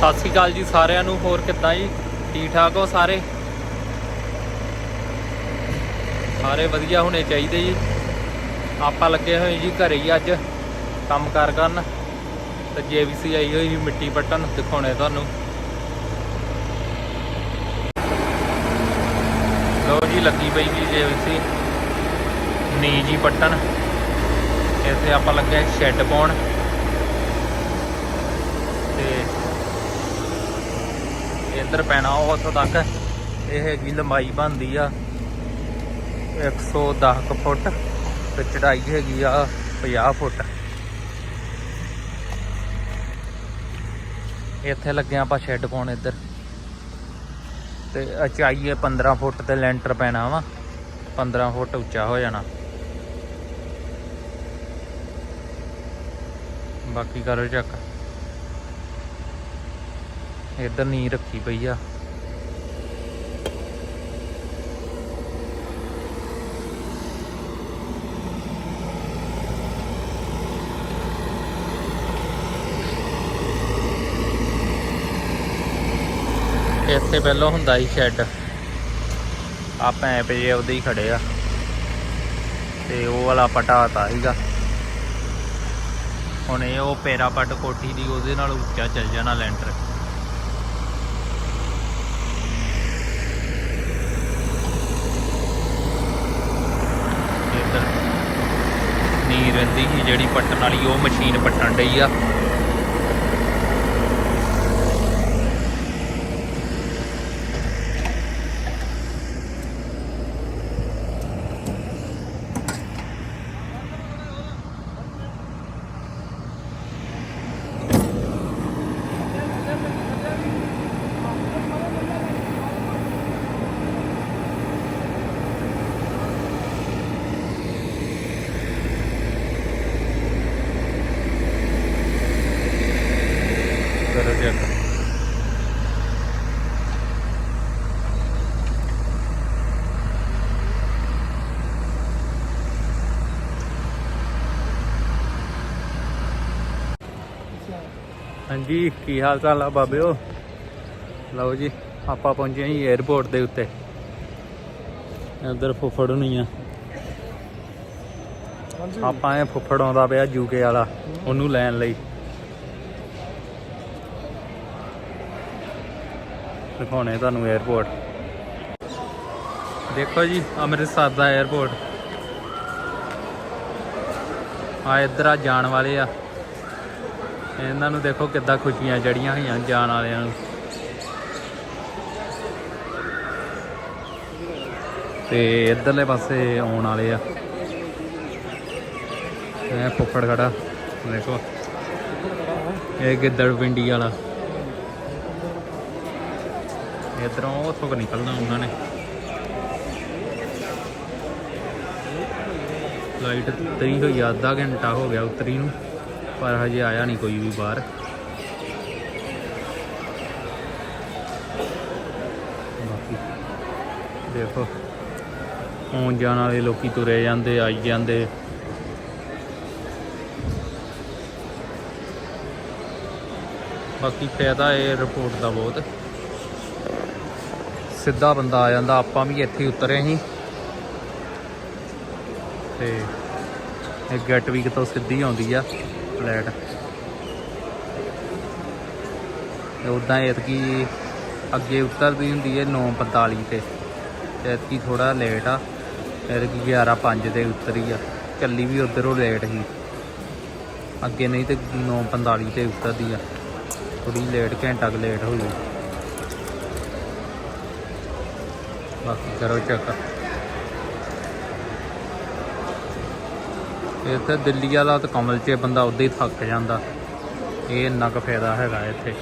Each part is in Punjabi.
ਸਤਿ ਸ਼੍ਰੀ ਅਕਾਲ ਜੀ ਸਾਰਿਆਂ ਨੂੰ, ਹੋਰ ਕਿੱਦਾਂ ਜੀ? ਠੀਕ ਠਾਕ ਹੋ ਸਾਰੇ? ਸਾਰੇ ਵਧੀਆ ਹੋਣੇ ਚਾਹੀਦੇ ਜੀ। ਆਪਾਂ ਲੱਗੇ ਹੋਏ ਜੀ ਘਰੇ ਹੀ ਅੱਜ ਕੰਮ ਕਾਰ ਕਰਨ। ਤੇ ਜੇਬੀਸੀ ਆਈ ਹੋਈ ਸੀ ਮਿੱਟੀ ਪੱਟਣ ਦਿਖਾਉਣੇ ਤੁਹਾਨੂੰ। ਲੋ ਜੀ, ਲੱਗੀ ਪਈ ਜੀ ਜੇਬੀਸੀ ਨੀ ਜੀ ਪੱਟਣ ਇੱਥੇ ਆਪਾਂ ਲੱਗੇ ਸ਼ੈੱਡ ਪਾਉਣ ਤੇ ਇੱਧਰ ਪੈਣਾ ਉਹ ਉੱਥੋਂ ਤੱਕ। ਇਹ ਹੈਗੀ ਲੰਬਾਈ ਬਣਦੀ ਆ 110 ਕੁ ਫੁੱਟ ਤੇ ਚੜਾਈ ਹੈਗੀ ਆ 50 ਫੁੱਟ। ਇੱਥੇ ਲੱਗੇ ਆਪਾਂ ਸ਼ੈੱਡ ਪਾਉਣ ਇੱਧਰ। ਤੇ ਉਚਾਈ ਹੈ 15 ਫੁੱਟ ਤੇ ਲੈਂਟਰ ਪੈਣਾ ਵਾ 15 ਫੁੱਟ ਉੱਚਾ ਹੋ ਜਾਣਾ। ਬਾਕੀ ਕਰੋ ਚੱਕ। ਇੱਧਰ ਨੀ ਰੱਖੀ ਪਈ ਆ। ਇੱਥੇ ਪਹਿਲਾਂ ਹੁੰਦਾ ਸੀ ਸ਼ੈੱਡ। ਆ ਪੈਪ ਜੇ ਉਹਦੇ ਹੀ ਖੜੇ ਆ। ਤੇ ਉਹ ਵਾਲਾ ਪਟਾਤਾ ਸੀਗਾ। ਹੁਣ ਇਹ ਉਹ ਪੇਰਾ ਪੱਟ ਕੋਠੀ ਦੀ ਉਹਦੇ ਨਾਲ ਉੱਚਾ ਚੱਲ ਜਾਣਾ ਲੈਂਟਰ। ਇੱਧਰ ਨੀ ਰਹਿੰਦੀ ਸੀ ਜਿਹੜੀ ਪੱਟਣ ਵਾਲੀ ਉਹ ਮਸ਼ੀਨ ਪੱਟਣ ਡਈ ਆ ਕਰੋ ਚੈੱਕ ਹਾਂਜੀ ਕੀ ਹਾਲ ਚਾਲ ਆ ਬਾਬਿਓ? ਲਓ ਜੀ ਆਪਾਂ ਪਹੁੰਚੇ ਹਾਂ 에어ਪੋਰਟ ਦੇ ਉੱਤੇ। ਇਧਰ ਫੁੱਫੜ ਨਹੀਂ ਆ। ਆਪਾਂ ਇਹ ਫੁੱਫੜ ਆਉਂਦਾ ਪਿਆ ਯੂਕੇ ਵਾਲਾ ਉਹਨੂੰ ਲੈਣ ਲਈ। ਦਿਖਾਉਣੇ ਤੁਹਾਨੂੰ 에어ਪੋਰਟ ਦੇਖੋ ਜੀ ਅੰਮ੍ਰਿਤਸਰ ਦਾ 에어ਪੋਰਟ ਆ ਇੱਧਰ ਆ ਜਾਣ ਵਾਲੇ ਆ। ਇਹਨਾਂ ਨੂੰ ਦੇਖੋ ਕਿੱਦਾਂ ਖੁਸ਼ੀਆਂ ਜੜੀਆਂ ਹੋਈਆਂ ਜਾਣ ਵਾਲਿਆਂ ਨੂੰ। ਤੇ ਇੱਧਰਲੇ ਪਾਸੇ ਆਉਣ ਵਾਲੇ ਆ। ਇਹ ਫੁੱਫੜ ਖੜਾ ਦੇਖੋ। ਇਹ ਗਿੱਦੜ ਪਿੰਡੀ ਵਾਲਾ। ਇਧਰੋਂ ਉੱਥੋਂ ਕੁ ਨਿਕਲਣਾ ਉਹਨਾਂ ਨੇ। ਲਾਈਟ ਉਤਰੀ ਹੋਈ ਆ, ਅੱਧਾ ਘੰਟਾ ਹੋ ਗਿਆ ਉਤਰੀ ਨੂੰ। ਪਰ ਹਜੇ ਆਇਆ ਨਹੀਂ ਕੋਈ ਵੀ ਬਾਹਰ। ਬਾਕੀ ਦੇਖੋ, ਆਉਣ ਜਾਣ ਵਾਲੇ ਲੋਕੀ ਤੁਰੇ ਜਾਂਦੇ, ਆਈ ਜਾਂਦੇ। ਬਾਕੀ ਫਾਇਦਾ ਇਹ ਰਿਪੋਰਟ ਦਾ ਬਹੁਤ। ਸਿੱਧਾ ਬੰਦਾ ਆ ਜਾਂਦਾ, ਆਪਾਂ ਵੀ ਇੱਥੇ ਹੀ ਉਤਰੇ ਸੀ। ਤੇ ਇਹ ਗੈਟ ਵੀ ਕਿਤੋਂ ਸਿੱਧੀ ਆਉਂਦੀ ਆ। ਫਲੈਟ। ਤੇ ਉਦਾਂ ਐਤਕੀ ਅੱਗੇ ਉਤਰਦੀ ਹੁੰਦੀ ਹੈ 9:45 ਤੇ। ਤੇ ਐਤਕੀ ਥੋੜਾ ਲੇਟ ਆ। ਐਤਕੀ 11:05 ਤੇ ਉਤਰੀ ਆ। ਚੱਲੀ ਵੀ ਉਧਰੋਂ ਲੇਟ ਹੀ। ਅੱਗੇ ਨਹੀਂ ਤੇ 9:45 ਤੇ ਉਤਰਦੀ ਆ। ਥੋੜੀ ਲੇਟ ਘੰਟਾ ਕੁ ਲੇਟ ਹੋਈ। ਬਾਕੀ ਕਰੋ ਚੈੱਕ ਇੱਥੇ ਦਿੱਲੀ ਵਾਲਾ ਤਾਂ ਕਮਲ 'ਚ ਬੰਦਾ ਉਦਾਂ ਹੀ ਥੱਕ ਜਾਂਦਾ। ਇਹ ਇੰਨਾ ਕੁ ਫਾਇਦਾ ਹੈਗਾ ਇੱਥੇ।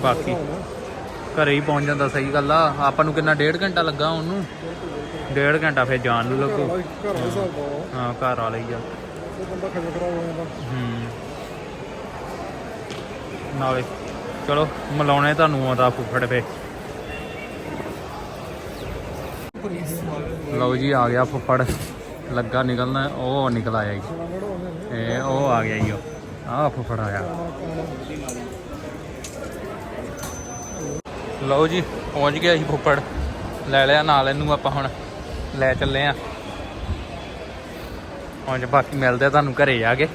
ਬਾਕੀ ਘਰੇ ਹੀ ਪਹੁੰਚ ਜਾਂਦਾ, ਸਹੀ ਗੱਲ ਆ। ਆਪਾਂ ਨੂੰ ਕਿੰਨਾ, ਡੇਢ ਘੰਟਾ ਲੱਗਾ ਉਹਨੂੰ? ਡੇਢ ਘੰਟਾ ਫਿਰ ਜਾਣ ਨੂੰ ਲੱਗੂ। ਘਰ ਹਾਂ, ਘਰ ਵਾਲੇ ਹੀ ਆ। ਉਹ ਹੂੰ। ਨਾਲੇ, ਚਲੋ, ਮਿਲਾਉਣੇ ਤੁਹਾਨੂੰ ਆਉਂਦਾ ਫੁੱਫੜ ਫੇ। ਲਓ ਜੀ, ਆ ਗਿਆ ਫੁੱਫੜ। ਲੱਗਾ ਨਿਕਲਣਾ, ਉਹ ਨਿਕਲ ਆਇਆ ਜੀ। ਇਹ ਉਹ ਆ ਗਿਆ ਜੀ ਉਹ। ਆਹ ਫੁੱਫੜ ਆਇਆ ਲਓ ਜੀ, ਪਹੁੰਚ ਗਿਆ ਜੀ ਫੁੱਫੜ। ਲੈ ਲਿਆ ਨਾਲ ਇਹਨੂੰ ਆਪਾਂ ਹੁਣ। ਲੈ ਚੱਲੇ ਆ। ਹੁਣ ਜੇ ਬਾਕੀ ਮਿਲਦੇ ਤੁਹਾਨੂੰ ਘਰੇ ਜਾ ਕੇ।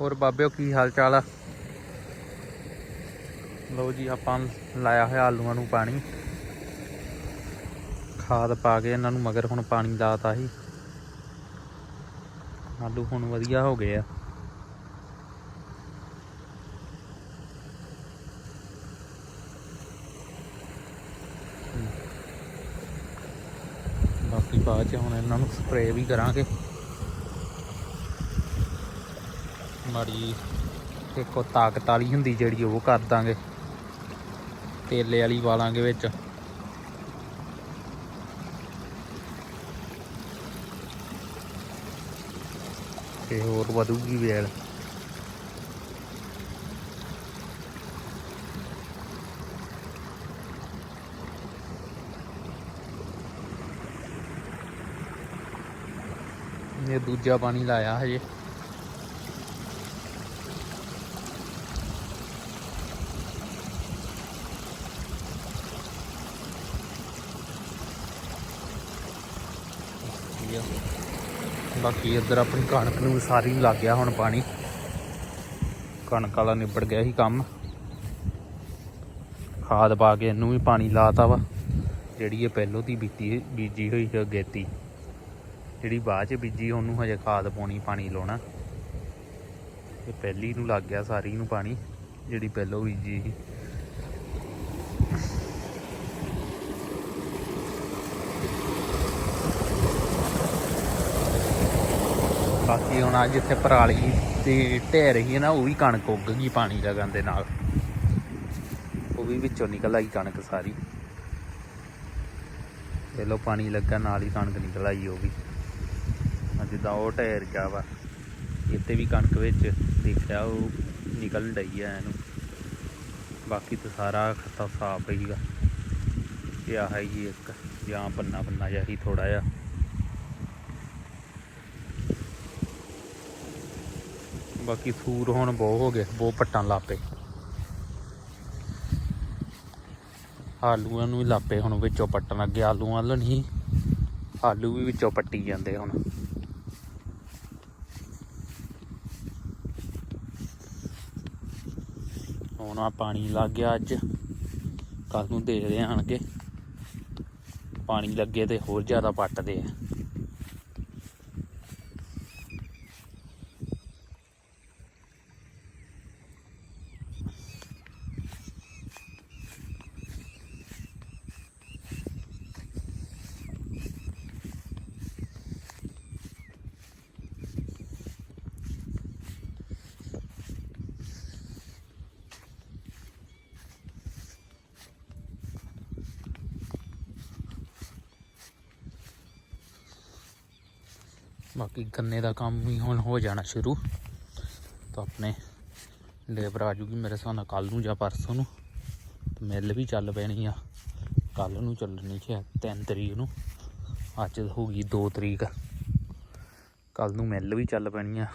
ਹੋਰ ਬਾਬਿਓ, ਕੀ ਹਾਲ ਚਾਲ ਆ? ਲਓ ਜੀ, ਆਪਾਂ ਲਾਇਆ ਹੋਇਆ ਆਲੂਆਂ ਨੂੰ ਪਾਣੀ। ਖਾਦ ਪਾ ਕੇ ਇਹਨਾਂ ਨੂੰ, ਮਗਰ ਹੁਣ ਪਾਣੀ ਲਾਤਾ ਸੀ। ਆਲੂ ਹੁਣ ਵਧੀਆ ਹੋ ਗਏ ਆ। ਬਾਕੀ ਬਾਅਦ ਚ ਹੁਣ ਇਹਨਾਂ ਨੂੰ ਸਪਰੇਅ ਵੀ ਕਰਾਂਗੇ। ਮਾੜੀ ਇੱਕੋ ਤਾਕਤ ਵਾਲੀ ਹੁੰਦੀ ਜਿਹੜੀ ਉਹ ਕਰ ਦਾਂਗੇ। ਤੇਲੇ ਵਾਲੀ ਵਾਲਾਂਗੇ ਵਿੱਚ। ਤੇ ਹੋਰ ਵਧੂਗੀ ਵੇਲ। ਇਹ ਦੂਜਾ ਪਾਣੀ ਲਾਇਆ ਹਜੇ ਠੀਕ ਆ। ਬਾਕੀ ਇੱਧਰ ਆਪਣੀ ਕਣਕ ਨੂੰ ਸਾਰੀ ਲੱਗ ਗਿਆ ਹੁਣ ਪਾਣੀ। ਕਣਕ ਵਾਲਾ ਨਿਬੜ ਗਿਆ ਸੀ ਕੰਮ। ਖਾਦ ਪਾ ਕੇ ਇਹਨੂੰ ਵੀ ਪਾਣੀ ਲਾਤਾ ਵਾ, ਜਿਹੜੀ ਇਹ ਪਹਿਲੋਂ ਦੀ ਬੀਤੀ ਬੀਜੀ ਹੋਈ ਹੈ ਗੇਤੀ। ਜਿਹੜੀ ਬਾਅਦ ਚ ਬੀਜੀ ਉਹਨੂੰ ਹਜੇ ਖਾਦ ਪਾਉਣੀ, ਪਾਣੀ ਲਾਉਣਾ। ਇਹ ਪਹਿਲੀ ਨੂੰ ਲੱਗ ਗਿਆ ਸਾਰੀ ਨੂੰ ਪਾਣੀ, ਜਿਹੜੀ ਪਹਿਲੋਂ ਬੀਜੀ ਸੀ। ਬਾਕੀ ਹੁਣ ਅੱਜ ਇੱਥੇ ਪਰਾਲੀ ਤੇ ਢਹਿ ਰਹੀ ਹੈ ਨਾ, ਉਹ ਵੀ ਕਣਕ ਉੱਗ ਗਈ ਪਾਣੀ ਲਗਨ ਦੇ ਨਾਲ। ਉਹ ਵੀ ਵਿੱਚੋਂ ਨਿਕਲ ਆਈ ਕਣਕ ਸਾਰੀ। ਇਹ ਲੋ ਪਾਣੀ ਲੱਗਾ, ਨਾਲ ਹੀ ਕਣਕ ਨਿਕਲ ਆਈ ਉਹ ਵੀ। ਜਿੱਦਾਂ ਉਹ ਢਹਿ ਗਿਆ ਵਾ। ਇੱਥੇ ਵੀ ਕਣਕ ਵਿੱਚ ਦੇਖਿਆ, ਉਹ ਨਿਕਲ ਡਈ ਆ ਇਹਨੂੰ। ਬਾਕੀ ਤਾਂ ਸਾਰਾ ਖੱਤਾ ਸਾਫ਼ ਹੀਗਾ ਇਹ ਆਹ ਹੀ ਇੱਕ, ਜਾਂ ਪੰਨਾ ਪੰਨਾ ਜਿਹਾ ਹੀ ਥੋੜਾ ਜਿਹਾ। ਬਾਕੀ ਸੂਰ ਹੁਣ ਬਹੁਤ ਹੋ ਗਏ ਬਹੁਤ ਪੱਟਾਂ ਲਾਪੇ। ਆਲੂਆਂ ਨੂੰ ਵੀ ਲਾਪੇ ਹੁਣ ਵਿੱਚੋਂ ਪੱਟਣ ਲੱਗੇ, ਆਲੂਆਂ ਵੱਲ ਨਹੀਂ। ਆਲੂ ਵੀ ਵਿੱਚੋਂ ਪੱਟੀ ਜਾਂਦੇ ਹੁਣ। ਹੁਣ ਆ ਪਾਣੀ ਲੱਗ ਗਿਆ ਅੱਜ। ਕੱਲ ਨੂੰ ਦੇਖਦੇ ਆਣਗੇ। ਪਾਣੀ ਲੱਗੇ ਤੇ ਹੋਰ ਜ਼ਿਆਦਾ ਪੱਟਦੇ ਆ। ਬਾਕੀ ਗੰਨੇ ਦਾ ਕੰਮ ਵੀ ਹੁਣ ਹੋ ਜਾਣਾ ਸ਼ੁਰੂ। ਤਾਂ ਆਪਣੇ ਲੇਬਰ ਆ ਜੂਗੀ ਮੇਰੇ ਹਿਸਾਬ ਨਾਲ ਕੱਲ ਨੂੰ ਜਾਂ ਪਰਸੋਂ ਨੂੰ। ਮਿੱਲ ਵੀ ਚੱਲ ਪੈਣੀ ਆ। ਕੱਲ ਨੂੰ ਚੱਲਣੀ ਹੈ 3 ਤਰੀਕ ਨੂੰ। ਅੱਜ ਹੋ ਗਈ 2 ਤਰੀਕ। ਕੱਲ ਨੂੰ ਮਿੱਲ ਵੀ ਚੱਲ ਪੈਣੀ ਆ।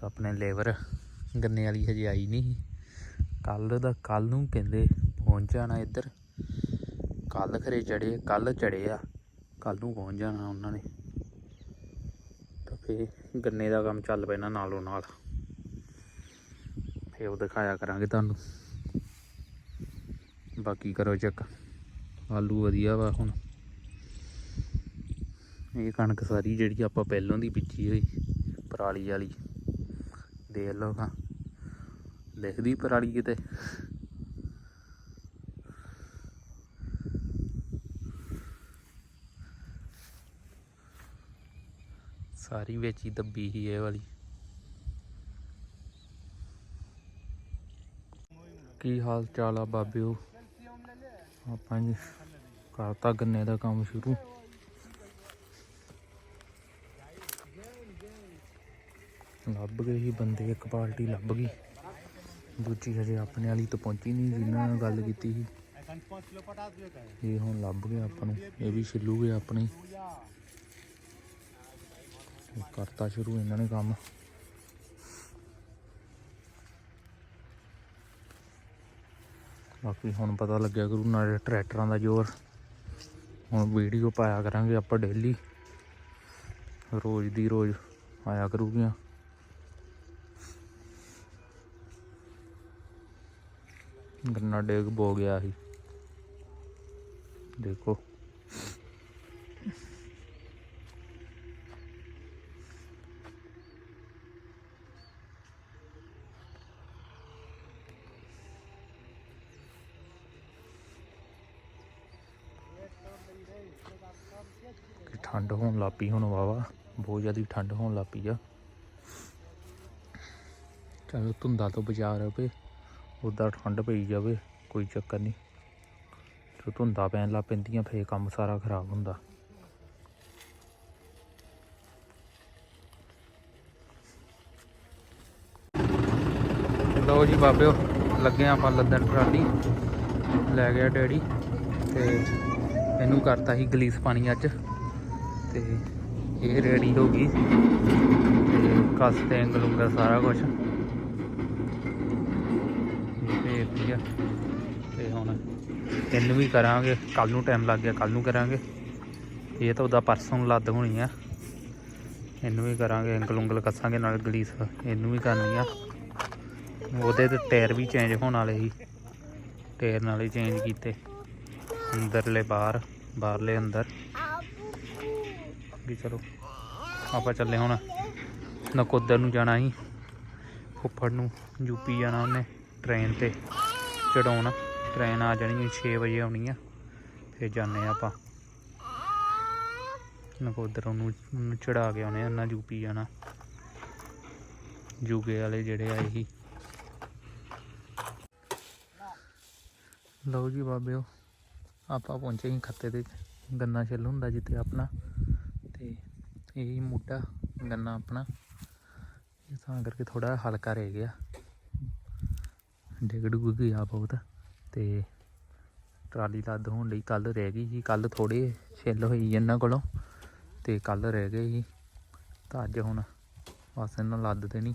ਤਾਂ ਆਪਣੇ ਲੇਬਰ ਗੰਨੇ ਵਾਲੀ ਹਜੇ ਆਈ ਨਹੀਂ। ਕੱਲ ਦਾ ਕੱਲ ਨੂੰ ਕਹਿੰਦੇ ਪਹੁੰਚ ਜਾਣਾ ਇੱਧਰ। ਕੱਲ ਖਰੇ ਚੜੇ ਕੱਲ ਚੜੇ ਆ। ਕੱਲ ਨੂੰ ਪਹੁੰਚ ਜਾਣਾ ਉਹਨਾਂ ਨੇ। ਤਾਂ ਗੰਨੇ ਦਾ ਕੰਮ ਚੱਲ ਪੈਣਾ ਨਾਲੋਂ ਨਾਲ। ਫੇ ਉਹ ਦਿਖਾਇਆ ਕਰਾਂਗੇ ਤੁਹਾਨੂੰ। ਬਾਕੀ ਕਰੋ ਚੈੱਕ ਆਲੂ ਵਧੀਆ ਵਾ ਹੁਣ। ਇਹ ਕਣਕ ਸਾਰੀ ਜਿਹੜੀ ਆਪਾਂ ਪਹਿਲੋਂ ਦੀ ਬੀਜੀ ਹੋਈ, ਪਰਾਲੀ ਵਾਲੀ। ਦੇਖ ਲਓ ਹਾਂ। ਲਿਖਦੀ ਪਰਾਲੀ ਕਿਤੇ? ਸਾਰੀ ਵਿੱਚ ਹੀ ਦੱਬੀ ਸੀ ਇਹ ਵਾਲੀ। ਕੀ ਹਾਲ ਚਾਲ ਆ ਬਾਬੇ ਉਹ ਆਪਾਂ ਜੀ ਕਰਤਾ ਗੰਨੇ ਦਾ ਕੰਮ ਸ਼ੁਰੂ। ਲੱਭ ਗਏ ਹੀ ਬੰਦੇ, ਇੱਕ ਪਾਰਟੀ ਲੱਭ ਗਈ। ਦੂਜੀ ਹਜੇ ਆਪਣੇ ਵਾਲੀ ਤਾਂ ਪਹੁੰਚੀ ਨਹੀਂ, ਜਿੰਨਾਂ ਨਾਲ ਗੱਲ ਕੀਤੀ ਸੀ। ਇਹ ਹੁਣ ਲੱਭ ਗਏ ਆਪਾਂ ਨੂੰ, ਇਹ ਵੀ ਛਿੱਲੂਗੇ ਆਪਣੇ। ਕਰਤਾ ਸ਼ੁਰੂ ਇਹਨਾਂ ਨੇ ਕੰਮ। ਬਾਕੀ ਹੁਣ ਪਤਾ ਲੱਗਿਆ ਕਰੂ ਨਾਲੇ ਟਰੈਕਟਰਾਂ ਦਾ ਜ਼ੋਰ। ਹੁਣ ਵੀਡੀਓ ਪਾਇਆ ਕਰਾਂਗੇ ਆਪਾਂ ਡੇਲੀ ਰੋਜ਼ ਦੀ ਰੋਜ਼ ਆਇਆ ਕਰੂਗੀਆਂ। ਗੰਨਾ ਡੇਗ ਬੋ ਗਿਆ ਸੀ। ਦੇਖੋ। ਠੰਡ ਹੁਣ ਵਾਵਾ ਬਹੁਤ ਜ਼ਿਆਦਾ ਠੰਡ ਹੋਣ ਲੱਗ ਪਈ ਆ। ਚਲੋ ਧੁੰਦਾ ਤੋਂ ਬਚਾ ਰਹੇ ਉਦਾਂ ਠੰਡ ਪਈ ਜਾਵੇ, ਕੋਈ ਚੱਕਰ ਨਹੀਂ। ਜੋ ਧੁੰਦਾ ਪੈਣ ਲੱਗ ਪੈਂਦੀਆਂ, ਫੇਰ ਕੰਮ ਸਾਰਾ ਖਰਾਬ ਹੁੰਦਾ। ਲਓ ਜੀ ਬਾਬਿਓ, ਲੱਗੇ ਆਪਾਂ ਲੱਦਣ ਟਰਾਲੀ। ਲੈ ਗਿਆ ਡੈਡੀ, ਤੇ ਇਹਨੂੰ ਕਰਤਾ ਸੀ ਗਲੀਸ ਪਾਣੀ ਅੱਜ। ਤੇ ਇਹ ਰੈਡੀ ਹੋ ਗਈ ਤੇ ਕਸਤੇ ਐਂਗਲ ਉਂਗਲ ਸਾਰਾ ਕੁਝ ਇਹ ਠੀਕ ਤੇ ਹੁਣ ਇਹਨੂੰ ਵੀ ਕਰਾਂਗੇ। ਕੱਲ ਨੂੰ ਟਾਈਮ ਲੱਗ ਗਿਆ ਕੱਲ ਨੂੰ ਕਰਾਂਗੇ। ਇਹ ਤਾਂ ਉਹਦਾ ਪਰਸੋਂ ਲੱਦ ਹੋਣੀ ਆ। ਇਹਨੂੰ ਵੀ ਕਰਾਂਗੇ ਐਂਗਲ ਉਂਗਲ ਕੱਸਾਂਗੇ, ਨਾਲ ਗਲੀਸ ਇਹਨੂੰ ਵੀ ਕਰਨੀ ਆ। ਉਹਦੇ ਤੇ ਟਾਇਰ ਵੀ ਚੇਂਜ ਹੋਣ ਵਾਲੇ ਸੀ। ਟਾਇਰ ਨਾਲੇ ਚੇਂਜ ਕੀਤੇ। ਅੰਦਰਲੇ ਬਾਹਰ, ਬਾਹਰਲੇ ਅੰਦਰ। ਵੀ ਚਲੋ, ਆਪਾਂ ਚੱਲੇ ਹੁਣ ਨਕੋਦਰ ਨੂੰ ਜਾਣਾ ਸੀ। ਫੁੱਫੜ ਨੂੰ ਯੂਪੀ ਜਾਣਾ ਉਹਨੇ ਟ੍ਰੇਨ ਤੇ ਚੜਾਉਣ ਟ੍ਰੇਨ ਆ ਜਾਣੀ 6 ਵਜੇ ਆਉਣੀ ਆ, ਫਿਰ ਜਾਂਦੇ ਆ ਆਪਾਂ। ਨਕੋਦਰ ਉਹਨੂੰ ਚੜਾ ਕੇ ਆਉਣੇ ਆ, ਉਹਨਾਂ ਯੂਪੀ ਜਾਣਾ। ਯੂਕੇ ਵਾਲੇ ਜਿਹੜੇ ਆਏ ਸੀ। ਲਓ ਜੀ ਬਾਬਿਓ, ਆਪਾਂ ਪਹੁੰਚੇ ਹੀ ਖੱਤੇ ਦੇ ਗੰਨਾ ਛਿੱਲ ਹੁੰਦਾ ਜਿੱਥੇ ਆਪਣਾ। ਇਹ ਹੀ ਮੋਟਾ ਗੰਨਾ ਆਪਣਾ। ਇਹ ਤਾਂ ਕਰਕੇ ਥੋੜਾ ਹਲਕਾ ਰਹਿ ਗਿਆ। ਡਿੱਗ ਡੁੱਗ ਗਿਆ ਬਹੁਤ ਤੇ ਟਰਾਲੀ ਲੱਦ ਹੋਣ ਲਈ ਕੱਲ ਰਹਿ ਗਈ ਸੀ। ਕੱਲ ਥੋੜੇ ਛਿੱਲ ਹੋਈ ਇਹਨਾਂ ਕੋਲੋਂ ਤੇ ਕੱਲ ਰਹਿ ਗਏ ਸੀ। ਤਾਂ ਅੱਜ ਹੁਣ ਬਸ ਇਹਨਾਂ ਲੱਦ ਦੇਣੀ।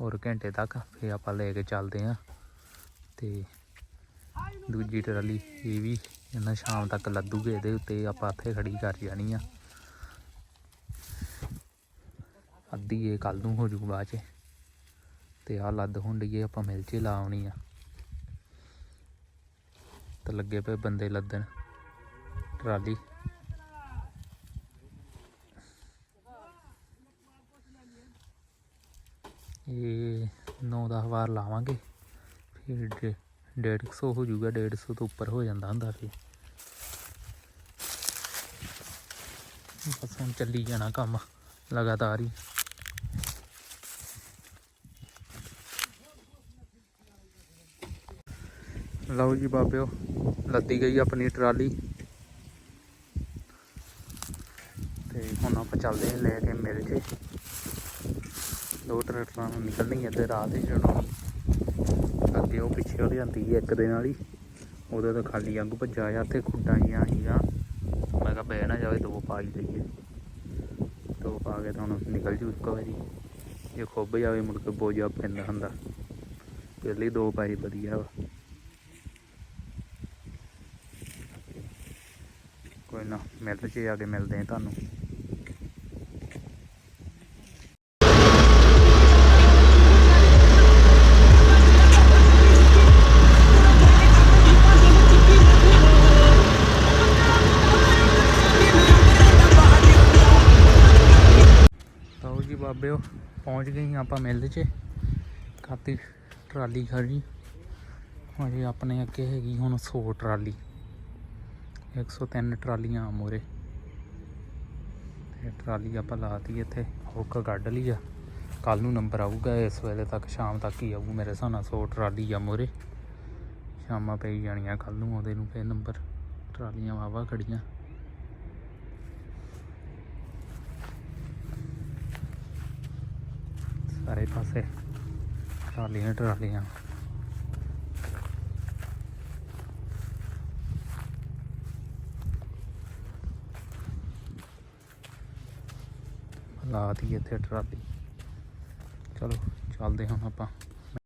ਹੋਰ ਘੰਟੇ ਤੱਕ ਫੇਰ ਆਪਾਂ ਲੈ ਕੇ ਚੱਲਦੇ ਆਂ ਤੇ ਦੂਜੀ ਟਰਾਲੀ ਇਹ ਵੀ ਇਹਨਾਂ ਸ਼ਾਮ ਤੱਕ ਲੱਦੂਗੇ। ਇਹਦੇ ਉੱਤੇ ਆਪਾਂ ਇੱਥੇ ਖੜੀ ਕਰ ਜਾਣੀ ਆ। ਅੱਧੀ ਇਹ ਕੱਲ ਨੂੰ ਹੋ ਜੂ ਬਾਅਦ ਚ। ਤੇ ਆ ਲੱਦ ਹੋਣ ਡਈ ਆਪਾਂ ਮਿਲ ਚ ਲਾ ਆਉਣੀ ਆ। ਤੇ ਲੱਗੇ ਪਏ ਬੰਦੇ ਲੱਦਣ। ਟਰਾਲੀ। ਇਹ 9-10 ਵਾਰ ਲਾਵਾਂਗੇ। ਫਿਰ ਡੇ- ਡੇਢ ਕੁ ਸੌ ਹੋ ਜਾਊਗਾ 150 ਤੋਂ ਉੱਪਰ ਹੋ ਜਾਂਦਾ ਹੁੰਦਾ ਫਿਰ। ਬਸ ਹੁਣ ਚੱਲੀ ਜਾਣਾ ਕੰਮ, ਲਗਾਤਾਰ ਹੀ। ਲਓ ਜੀ ਬਾਬਿਓ, ਲੱਦੀ ਗਈ ਆਪਣੀ ਟਰਾਲੀ। ਤੇ ਹੁਣ ਆਪਾਂ ਚੱਲਦੇ ਹਾਂ ਲੈ ਕੇ ਮਿਲ ਜੇ ਦੋ ਟਰੈਕਟਰਾਂ ਨੂੰ ਨਿਕਲਣੀ ਹੈ ਤੇ ਰਾਤ ਹੀ ਚੜਾਉਣੀ ਅੱਗੇ ਉਹ ਪਿੱਛੇ ਹੋ ਜਾਂਦੀ ਹੈ ਇੱਕ ਦੇ ਨਾਲ ਹੀ। ਉਹਦੇ ਤਾਂ ਖਾਲੀ ਅੰਗ ਭੱਜਾ ਆ ਤੇ ਖੁੱਡਾਂ ਜੀਆਂ ਸੀਗਾ ਮੈਂ ਕਿਹਾ ਬਹਿ ਨਾ ਜਾਵੇ, ਦੋ ਪਾ ਹੀ ਲਈਏ। ਦੋ ਪਾ ਕੇ ਤਾਂ ਹੁਣ ਨਿਕਲ ਜੂ ਇੱਕ ਵਾਰੀ। ਜੇ ਖੁੱਬ ਜਾਵੇ ਮੁੜ ਕੇ ਬੋਝਾ ਪੈਂਦਾ ਹੁੰਦਾ। ਪਹਿਲੀ ਦੋ ਪਾਈ ਵਧੀਆ ਵਾ। ਕੋਈ ਨਾ, ਮਿਲ ਚ ਆ ਕੇ ਮਿਲਦੇ ਆ ਤੁਹਾਨੂੰ। ਲਓ ਜੀ ਬਾਬਿਓ, ਪਹੁੰਚ ਗਏ ਆਪਾਂ ਮਿਲ 'ਚ ਕਾਤੀ ਟਰਾਲੀ ਖੜੀ। ਹਾਂਜੀ ਆਪਣੇ ਅੱਗੇ ਹੈਗੀ ਹੁਣ 100 ਟਰਾਲੀ। 103 ਟਰਾਲੀਆਂ ਮੋਰੇ। ਤੇ ਟਰਾਲੀ ਆਪਾਂ ਲਾਤੀ ਇੱਥੇ, ਹੁੱਕ ਕੱਢ ਲਈ ਆ। ਕੱਲ ਨੂੰ ਨੰਬਰ ਆਊਗਾ, ਇਸ ਵੇਲੇ ਤੱਕ, ਸ਼ਾਮ ਤੱਕ ਹੀ ਆਊ ਮੇਰੇ ਹਿਸਾਬ ਨਾਲ 100 ਟਰਾਲੀ ਆ ਮੋਰੇ। ਸ਼ਾਮਾਂ ਪਈ ਜਾਣੀਆਂ ਕੱਲ ਨੂੰ, ਉਹਦੇ ਨੂੰ ਫੇਰ ਨੰਬਰ। ਟਰਾਲੀਆਂ ਵਾਵਾ ਖੜੀਆਂ ਸਾਰੇ ਪਾਸੇ ਟਰਾਲੀਆਂ ਟਰਾਲੀਆਂ। ਲਾਤੀ ਇੱਥੇ ਟਰਾਲੀ। ਚਲੋ ਚੱਲਦੇ ਹੁਣ ਆਪਾਂ।